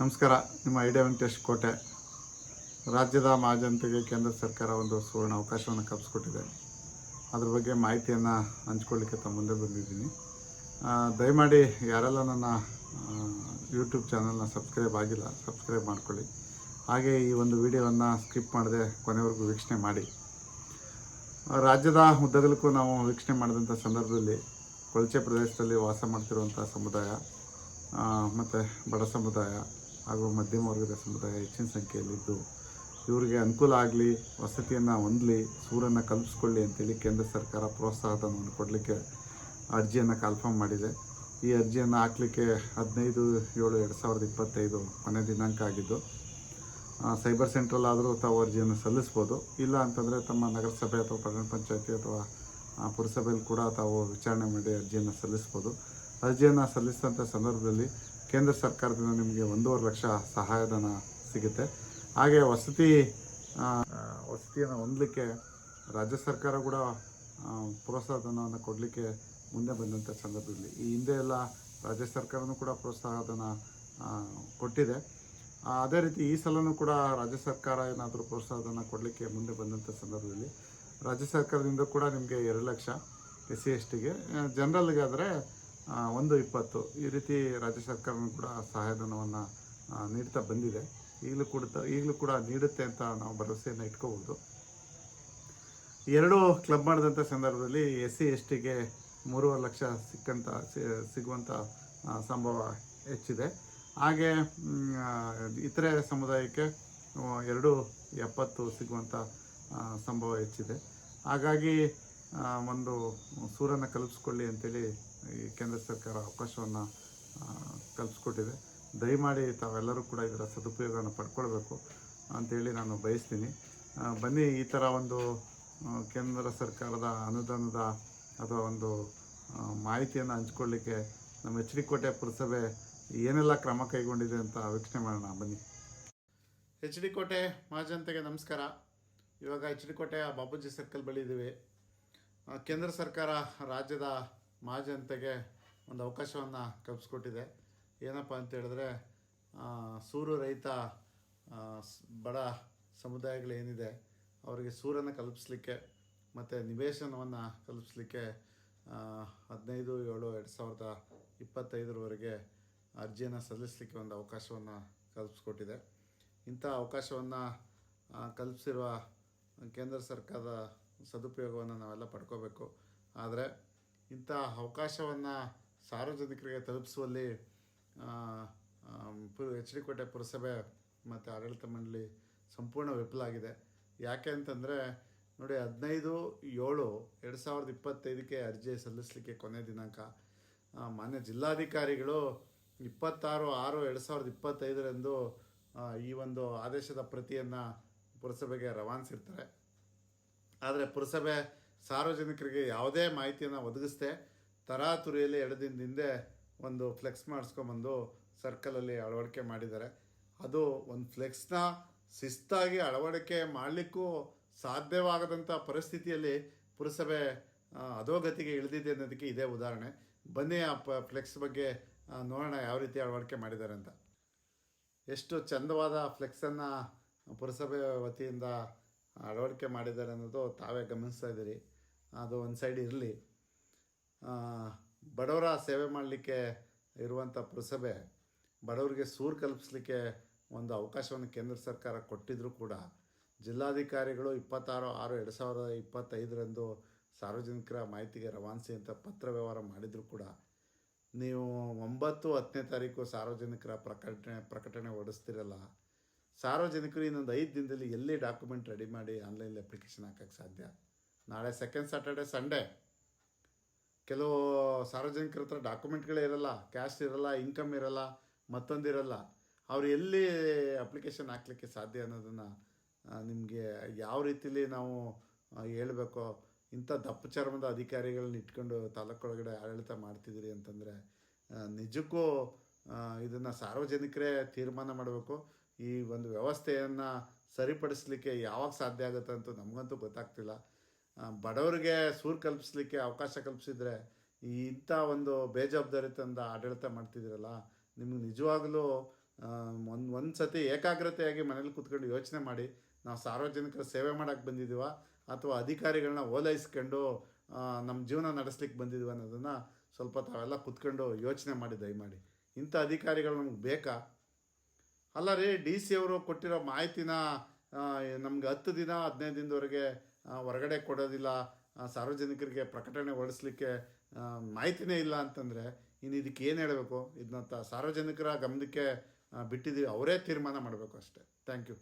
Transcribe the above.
ನಮಸ್ಕಾರ, ನಿಮ್ಮ ಐಡಿಯಾ ವೆಂಕಟೇಶ್ ಕೋಟೆ. ರಾಜ್ಯದ ಮಹಾಜನತೆಗೆ ಕೇಂದ್ರ ಸರ್ಕಾರ ಒಂದು ಸುವರ್ಣ ಅವಕಾಶವನ್ನು ಕಲ್ಪಿಸ್ಕೊಟ್ಟಿದೆ. ಅದ್ರ ಬಗ್ಗೆ ಮಾಹಿತಿಯನ್ನು ಹಂಚ್ಕೊಳ್ಳಿಕ್ಕೆ ತಮ್ಮ ಮುಂದೆ ಬಂದಿದ್ದೀನಿ. ದಯಮಾಡಿ ಯಾರೆಲ್ಲ ನನ್ನ ಯೂಟ್ಯೂಬ್ ಚಾನಲ್ನ ಸಬ್ಸ್ಕ್ರೈಬ್ ಆಗಿಲ್ಲ ಸಬ್ಸ್ಕ್ರೈಬ್ ಮಾಡ್ಕೊಳ್ಳಿ. ಹಾಗೆ ಈ ಒಂದು ವಿಡಿಯೋವನ್ನು ಸ್ಕಿಪ್ ಮಾಡದೆ ಕೊನೆವರೆಗೂ ವೀಕ್ಷಣೆ ಮಾಡಿ. ರಾಜ್ಯದ ಉದ್ದಗಲಕ್ಕೂ ನಾವು ವೀಕ್ಷಣೆ ಮಾಡಿದಂಥ ಸಂದರ್ಭದಲ್ಲಿ ಕೊಳಚೆ ಪ್ರದೇಶದಲ್ಲಿ ವಾಸ ಮಾಡ್ತಿರುವಂಥ ಸಮುದಾಯ ಮತ್ತು ಬಡ ಸಮುದಾಯ ಹಾಗೂ ಮಧ್ಯಮ ವರ್ಗದ ಸಮುದಾಯ ಹೆಚ್ಚಿನ ಸಂಖ್ಯೆಯಲ್ಲಿದ್ದು ಇವರಿಗೆ ಅನುಕೂಲ ಆಗಲಿ, ವಸತಿಯನ್ನು ಹೊಂದಲಿ, ಸೂರನ್ನು ಕಲ್ಪಿಸ್ಕೊಳ್ಳಿ ಅಂತೇಳಿ ಕೇಂದ್ರ ಸರ್ಕಾರ ಪ್ರೋತ್ಸಾಹಧನವನ್ನು ಕೊಡಲಿಕ್ಕೆ ಅರ್ಜಿಯನ್ನು ಕನ್ಫರ್ಮ್ ಮಾಡಿದೆ. ಈ ಅರ್ಜಿಯನ್ನು ಹಾಕಲಿಕ್ಕೆ ಹದಿನೈದು, ಏಳು, ಎರಡು ಸಾವಿರದ ಇಪ್ಪತ್ತೈದು ಕೊನೆ ದಿನಾಂಕ ಆಗಿದ್ದು ಸೈಬರ್ ಸೆಂಟ್ರಲ್ ಆದರೂ ತಾವು ಅರ್ಜಿಯನ್ನು ಸಲ್ಲಿಸ್ಬೋದು. ಇಲ್ಲ ಅಂತಂದರೆ ತಮ್ಮ ನಗರಸಭೆ ಅಥವಾ ಪಟ್ಟಣ ಪಂಚಾಯತಿ ಅಥವಾ ಪುರಸಭೆಯಲ್ಲಿ ಕೂಡ ತಾವು ವಿಚಾರಣೆ ಮಾಡಿ ಅರ್ಜಿಯನ್ನು ಸಲ್ಲಿಸ್ಬೋದು. ಅರ್ಜಿಯನ್ನು ಸಲ್ಲಿಸಿದಂಥ ಸಂದರ್ಭದಲ್ಲಿ ಕೇಂದ್ರ ಸರ್ಕಾರದಿಂದ ನಿಮಗೆ ಒಂದೂವರೆ ಲಕ್ಷ ಸಹಾಯಧನ ಸಿಗುತ್ತೆ. ಹಾಗೆ ವಸತಿ ವಸತಿಯನ್ನು ಹೊಂದಲಿಕ್ಕೆ ರಾಜ್ಯ ಸರ್ಕಾರ ಕೂಡ ಪ್ರೋತ್ಸಾಹಧನವನ್ನು ಕೊಡಲಿಕ್ಕೆ ಮುಂದೆ ಬಂದಂಥ ಸಂದರ್ಭದಲ್ಲಿ. ಈ ಹಿಂದೆ ಎಲ್ಲ ರಾಜ್ಯ ಸರ್ಕಾರನೂ ಕೂಡ ಪ್ರೋತ್ಸಾಹಧನ ಕೊಟ್ಟಿದೆ. ಅದೇ ರೀತಿ ಈ ಸಲನೂ ಕೂಡ ರಾಜ್ಯ ಸರ್ಕಾರ ಏನಾದರೂ ಪ್ರೋತ್ಸಾಹಧನ ಕೊಡಲಿಕ್ಕೆ ಮುಂದೆ ಬಂದಂಥ ಸಂದರ್ಭದಲ್ಲಿ ರಾಜ್ಯ ಸರ್ಕಾರದಿಂದ ಕೂಡ ನಿಮಗೆ ಎರಡು ಲಕ್ಷ ಎಸ್ ಸಿ ಎಸ್ ಟಿಗೆ. ಜನರಲ್ಗೆ ಒಂದು ಇಪ್ಪತ್ತು. ಈ ರೀತಿ ರಾಜ್ಯ ಸರ್ಕಾರನೂ ಕೂಡ ಸಹಾಯಧನವನ್ನು ನೀಡ್ತಾ ಬಂದಿದೆ. ಈಗಲೂ ಕೂಡ ಈಗಲೂ ಕೂಡ ನೀಡುತ್ತೆ ಅಂತ ನಾವು ಭರವಸೆಯನ್ನು ಇಟ್ಕೋಬೋದು ಎರಡು ಕ್ಲಬ್ ಮಾಡಿದಂಥ ಸಂದರ್ಭದಲ್ಲಿ ಎಸ್ ಸಿ ಎಸ್ ಟಿಗೆ ಮೂರುವರೆ ಲಕ್ಷ ಸಿಕ್ಕಂಥ ಸಿಗುವಂಥ ಸಂಭವ ಹೆಚ್ಚಿದೆ. ಹಾಗೆ ಇತರೆ ಸಮುದಾಯಕ್ಕೆ ಎರಡು ಎಪ್ಪತ್ತು ಸಿಗುವಂಥ ಸಂಭವ ಹೆಚ್ಚಿದೆ. ಹಾಗಾಗಿ ಒಂದು ಸೂರನ್ನು ಕಲ್ಪಿಸ್ಕೊಳ್ಳಿ ಅಂತೇಳಿ ಈ ಕೇಂದ್ರ ಸರ್ಕಾರ ಅವಕಾಶವನ್ನು ಕಲ್ಪಿಸ್ಕೊಟ್ಟಿದೆ. ದಯಮಾಡಿ ತಾವೆಲ್ಲರೂ ಕೂಡ ಇದರ ಸದುಪಯೋಗವನ್ನು ಪಡ್ಕೊಳ್ಬೇಕು ಅಂಥೇಳಿ ನಾನು ಬಯಸ್ತೀನಿ. ಬನ್ನಿ, ಈ ಥರ ಒಂದು ಕೇಂದ್ರ ಸರ್ಕಾರದ ಅನುದಾನದ ಅಥವಾ ಒಂದು ಮಾಹಿತಿಯನ್ನು ಹಂಚ್ಕೊಳ್ಳಿಕ್ಕೆ ನಮ್ಮ ಎಚ್ ಡಿ ಕೋಟೆ ಪುರಸಭೆ ಏನೆಲ್ಲ ಕ್ರಮ ಕೈಗೊಂಡಿದೆ ಅಂತ ವೀಕ್ಷಣೆ ಮಾಡೋಣ. ಬನ್ನಿ. ಎಚ್ ಡಿ ಕೋಟೆ ಮಹಾಜನತೆಗೆ ನಮಸ್ಕಾರ. ಇವಾಗ ಎಚ್ ಡಿ ಕೋಟೆಯ ಬಾಬುಜಿ ಸರ್ಕಲ್ ಬಳಿ ಇದ್ದೀವಿ. ಕೇಂದ್ರ ಸರ್ಕಾರ ರಾಜ್ಯದ ಮಹಾಜನತೆಗೆ ಒಂದು ಅವಕಾಶವನ್ನು ಕಲ್ಪಿಸ್ಕೊಟ್ಟಿದೆ. ಏನಪ್ಪ ಅಂತ ಹೇಳಿದ್ರೆ ಸೂರು ರೈತ ಬಡ ಸಮುದಾಯಗಳೇನಿದೆ ಅವರಿಗೆ ಸೂರನ್ನು ಕಲ್ಪಿಸ್ಲಿಕ್ಕೆ ಮತ್ತು ನಿವೇಶನವನ್ನು ಕಲ್ಪಿಸ್ಲಿಕ್ಕೆ ಹದಿನೈದು, ಏಳು, ಎರಡು ಸಾವಿರದ ಇಪ್ಪತ್ತೈದರವರೆಗೆ ಅರ್ಜಿಯನ್ನು ಸಲ್ಲಿಸಲಿಕ್ಕೆ ಒಂದು ಅವಕಾಶವನ್ನು ಕಲ್ಪಿಸ್ಕೊಟ್ಟಿದೆ. ಇಂಥ ಅವಕಾಶವನ್ನು ಕಲ್ಪಿಸಿರುವ ಕೇಂದ್ರ ಸರ್ಕಾರದ ಸದುಪಯೋಗವನ್ನು ನಾವೆಲ್ಲ ಪಡ್ಕೋಬೇಕು. ಆದರೆ ಇಂಥ ಅವಕಾಶವನ್ನು ಸಾರ್ವಜನಿಕರಿಗೆ ತಲುಪಿಸುವಲ್ಲಿ ಪು, ಎಚ್ ಡಿ ಕೋಟೆ ಪುರಸಭೆ ಮತ್ತು ಆಡಳಿತ ಮಂಡಳಿ ಸಂಪೂರ್ಣ ವಿಫಲ ಆಗಿದೆ. ಯಾಕೆ ಅಂತಂದರೆ, ನೋಡಿ ಹದಿನೈದು, ಏಳು, ಎರಡು ಸಾವಿರದ ಇಪ್ಪತ್ತೈದಕ್ಕೆ ಅರ್ಜಿ ಸಲ್ಲಿಸಲಿಕ್ಕೆ ಕೊನೆ ದಿನಾಂಕ. ಮಾನ್ಯ ಜಿಲ್ಲಾಧಿಕಾರಿಗಳು ಇಪ್ಪತ್ತಾರು, ಆರು, ಎರಡು ಸಾವಿರದ ಇಪ್ಪತ್ತೈದರಂದು ಈ ಒಂದು ಆದೇಶದ ಪ್ರತಿಯನ್ನು ಪುರಸಭೆಗೆ ರವಾನಿಸಿರ್ತಾರೆ. ಆದರೆ ಪುರಸಭೆ ಸಾರ್ವಜನಿಕರಿಗೆ ಯಾವುದೇ ಮಾಹಿತಿಯನ್ನು ಒದಗಿಸ್ದೆ ತರಾತುರಿಯಲ್ಲಿ ಎರಡು ದಿನದ ಹಿಂದೆ ಒಂದು ಫ್ಲೆಕ್ಸ್ ಮಾಡಿಸ್ಕೊಂಬಂದು ಸರ್ಕಲಲ್ಲಿ ಅಳವಡಿಕೆ ಮಾಡಿದ್ದಾರೆ. ಅದು ಒಂದು ಫ್ಲೆಕ್ಸ್ನ ಶಿಸ್ತಾಗಿ ಅಳವಡಿಕೆ ಮಾಡಲಿಕ್ಕೂ ಸಾಧ್ಯವಾಗದಂಥ ಪರಿಸ್ಥಿತಿಯಲ್ಲಿ ಪುರಸಭೆ ಅಧೋಗತಿಗೆ ಇಳಿದಿದೆ ಅನ್ನೋದಕ್ಕೆ ಇದೇ ಉದಾಹರಣೆ. ಬನ್ನಿ ಆ ಪ, ಫ್ಲೆಕ್ಸ್ ಬಗ್ಗೆ ನೋಡೋಣ ಯಾವ ರೀತಿ ಅಳವಡಿಕೆ ಮಾಡಿದ್ದಾರೆ ಅಂತ. ಎಷ್ಟು ಚಂದವಾದ ಫ್ಲೆಕ್ಸನ್ನು ಪುರಸಭೆ ವತಿಯಿಂದ ಅಳವಡಿಕೆ ಮಾಡಿದ್ದಾರೆ ಅನ್ನೋದು ತಾವೇ ಗಮನಿಸ್ತಾ ಇದ್ದೀರಿ. ಅದು ಒಂದು ಸೈಡ್ ಇರಲಿ. ಬಡವರ ಸೇವೆ ಮಾಡಲಿಕ್ಕೆ ಇರುವಂಥ ಪುರಸಭೆ ಬಡವರಿಗೆ ಸೂರು ಕಲ್ಪಿಸಲಿಕ್ಕೆ ಒಂದು ಅವಕಾಶವನ್ನು ಕೇಂದ್ರ ಸರ್ಕಾರ ಕೊಟ್ಟಿದ್ದರೂ ಕೂಡ ಜಿಲ್ಲಾಧಿಕಾರಿಗಳು ಇಪ್ಪತ್ತಾರು ಆರು ಎರಡು ಸಾವಿರದ ಇಪ್ಪತ್ತೈದರಂದು ಸಾರ್ವಜನಿಕರ ಮಾಹಿತಿಗೆ ರವಾನಿಸಿ ಅಂತ ಪತ್ರ ವ್ಯವಹಾರ ಮಾಡಿದರೂ ಕೂಡ. ನೀವು ಒಂಬತ್ತು ಹತ್ತನೇ ತಾರೀಕು ಸಾರ್ವಜನಿಕರ ಪ್ರಕಟಣೆ ಪ್ರಕಟಣೆ ಹೊಡಿಸ್ತಿರಲ್ಲ ಸಾರ್ವಜನಿಕರು ಇನ್ನೊಂದು ಐದು ದಿನದಲ್ಲಿ ಎಲ್ಲಿ ಡಾಕ್ಯುಮೆಂಟ್ ರೆಡಿ ಮಾಡಿ ಆನ್ಲೈನಲ್ಲಿ ಅಪ್ಲಿಕೇಶನ್ ಹಾಕೋಕ್ಕೆ ಸಾಧ್ಯ? ನಾಳೆ ಸೆಕೆಂಡ್ ಸ್ಯಾಟರ್ಡೆ ಸಂಡೇ ಕೆಲವು ಸಾರ್ವಜನಿಕರ ಹತ್ರ ಡಾಕ್ಯುಮೆಂಟ್ಗಳೇ ಇರಲ್ಲ ಕ್ಯಾಶ್ ಇರಲ್ಲ ಇನ್ಕಮ್ ಇರಲ್ಲ ಮತ್ತೊಂದಿರಲ್ಲ ಅವ್ರು ಎಲ್ಲಿ ಅಪ್ಲಿಕೇಶನ್ ಹಾಕ್ಲಿಕ್ಕೆ ಸಾಧ್ಯ ಅನ್ನೋದನ್ನು ನಿಮಗೆ ಯಾವ ರೀತಿಲಿ ನಾವು ಹೇಳಬೇಕು, ಇಂಥ ದಪ್ಪ ಚರ್ಮದ ಅಧಿಕಾರಿಗಳನ್ನ ಇಟ್ಕೊಂಡು ತಾಲೂಕೊಳಗಡೆ ಆಡಳಿತ ಮಾಡ್ತಿದ್ದೀರಿ ಅಂತಂದರೆ ನಿಜಕ್ಕೂ ಇದನ್ನು ಸಾರ್ವಜನಿಕರೇ ತೀರ್ಮಾನ ಮಾಡಬೇಕು. ಈ ಒಂದು ವ್ಯವಸ್ಥೆಯನ್ನು ಸರಿಪಡಿಸಲಿಕ್ಕೆ ಯಾವಾಗ ಸಾಧ್ಯ ಆಗುತ್ತೆ ಅಂತ ನಮಗಂತೂ ಗೊತ್ತಾಗ್ತಿಲ್ಲ. ಬಡವರಿಗೆ ಸೂರು ಕಲ್ಪಿಸ್ಲಿಕ್ಕೆ ಅವಕಾಶ ಕಲ್ಪಿಸಿದ್ರೆ ಈ ಇಂಥ ಒಂದು ಬೇಜವಾಬ್ದಾರಿತಂದ ಆಡಳಿತ ಮಾಡ್ತಿದ್ದೀರಲ್ಲ, ನಿಮ್ಗೆ ನಿಜವಾಗಲೂ ಒಂದು ಒಂದು ಸತಿ ಏಕಾಗ್ರತೆಯಾಗಿ ಮನೇಲಿ ಕೂತ್ಕೊಂಡು ಯೋಚನೆ ಮಾಡಿ, ನಾವು ಸಾರ್ವಜನಿಕರ ಸೇವೆ ಮಾಡೋಕ್ಕೆ ಬಂದಿದ್ದೀವ ಅಥವಾ ಅಧಿಕಾರಿಗಳನ್ನ ಓಲೈಸ್ಕೊಂಡು ನಮ್ಮ ಜೀವನ ನಡೆಸ್ಲಿಕ್ಕೆ ಬಂದಿದ್ದೀವ ಅನ್ನೋದನ್ನು ಸ್ವಲ್ಪ ತಾವೆಲ್ಲ ಕೂತ್ಕೊಂಡು ಯೋಚನೆ ಮಾಡಿ, ದಯಮಾಡಿ. ಇಂಥ ಅಧಿಕಾರಿಗಳು ನಮ್ಗೆ ಬೇಕಾ? ಅಲ್ಲ ರೀ, ಡಿ ಸಿ ಅವರು ಕೊಟ್ಟಿರೋ ಮಾಹಿತಿನ ನಮ್ಗೆ ಹತ್ತು ದಿನ, ಹದಿನೈದು ದಿನದವರೆಗೆ ಹೊರಗಡೆ ಕೊಡೋದಿಲ್ಲ ಸಾರ್ವಜನಿಕರಿಗೆ ಪ್ರಕಟಣೆ ಹೊರಡಿಸ್ಲಿಕ್ಕೆ ಮಾಹಿತಿನೇ ಇಲ್ಲ ಅಂತಂದರೆ ಇನ್ನು ಇದಕ್ಕೆ ಏನು ಹೇಳಬೇಕು? ಇದನ್ನ ಸಾರ್ವಜನಿಕರ ಗಮನಕ್ಕೆ ಬಿಟ್ಟಿದ್ದೀವಿ, ಅವರೇ ತೀರ್ಮಾನ ಮಾಡಬೇಕು ಅಷ್ಟೇ. Thank you